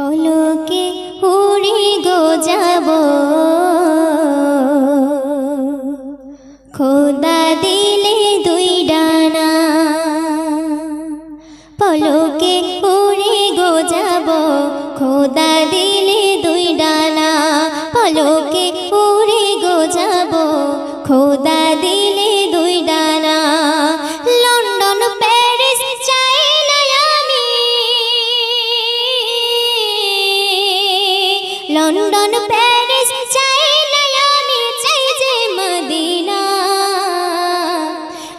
পলকে উড়ে গো যাব। খোদা দিলে দুই ডানা। পলকে উড়ে গো যাব। খোদা দিলে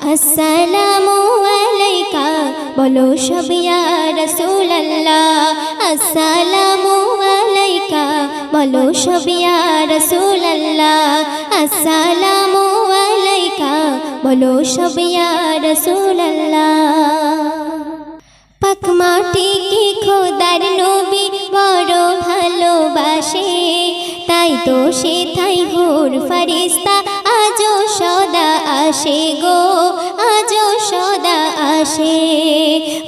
আসসালামু আলাইকা, বলো সব ইয়া রাসূলুল্লাহ। আসসালামু আলাইকা, বলো সব ইয়া রাসূলুল্লাহ। আসসালামু আলাইকা, বলো সব ইয়া রাসূলুল্লাহ। পাক মাটি কি খোদার নবী বড় ভালোবাসে, তাই তো সে থাই হোর ফারিস্তা আসে গো আজ সদা আসে।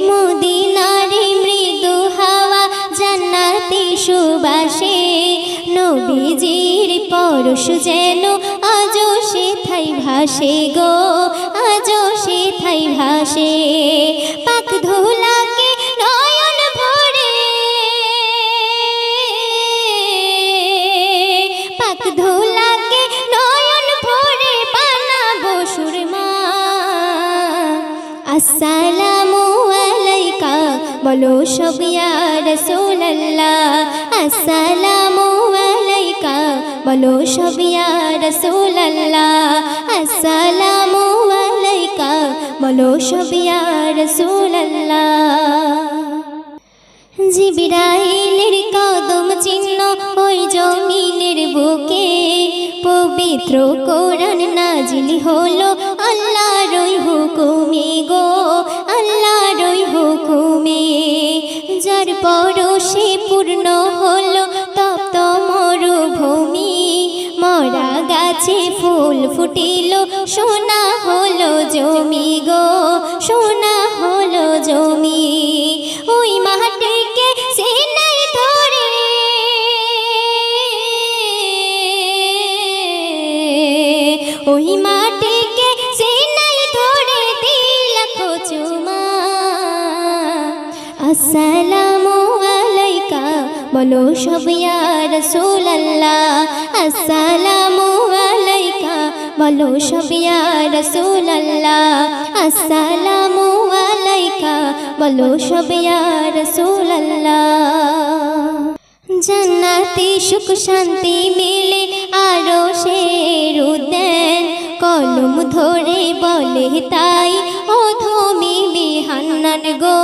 মুদিনারে মৃদু হাওয়া জান্নাতি সুবাসে। নবীজির পরশ যেন আজ সে থাই ভাসে গো আজ সে থাই ভাসে। আসসালামু আলাইকা, বলো সব ইয়া আসসালামু আলাইকা, বলো সব ইয়া আসসালামু আলাইকা, বলো সব ইয়া রাসূলুল্লাহ। কদম চিহ্ন ওই জমিনের বুকে, পবিত্র কোরআন নাজিল হলো আল্লাহর ওই হুকুমে গো আল্লাহর ওই হুকুমে। যার পরশে পূর্ণ হলো তপ্ত মরুভূমি, মরা গাছে ফুল ফুটিল, সোনা হলো জমি গো, সোনা হলো জমি। ওই মাটিকে সে নাই ধরে। ওই মাটিকে আসসালামু আলাইকা, বলো সব ইয়া রাসূলুল্লাহ। আসসালামু আলাইকা, বলো সব ইয়া রাসূলুল্লাহ। আসসালামু আলাইকা, বলো সব ইয়া রাসূলুল্লাহ। সুখ শান্তি মিলে আরও শের উদ্যান। কলম ধরে বলে তাই, অধমি মিহান্নান গো।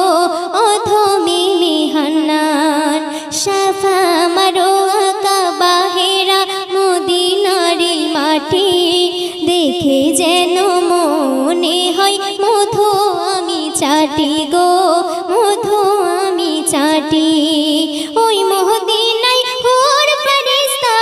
দেখে যেন মনে হয়, মধু আমি চাটি গো, মধু আমি চাটি। ওই মহদিনাই হোর ফেরেশতা।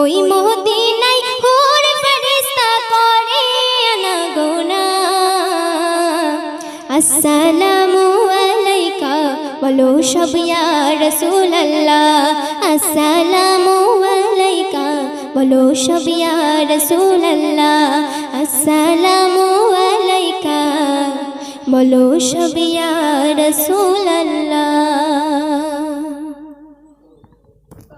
ওই মহদিনাই হোর ফেরেশতা করে আসসালামু আলাইকা বলো সব ইয়া রাসূলুল্লাহ, আসসালামু আলাইকা। বলো সব ইয়া রাসূলুল্লাহ, আসসালামু আলাইকা। বলো সব ইয়া রাসূলুল্লাহ।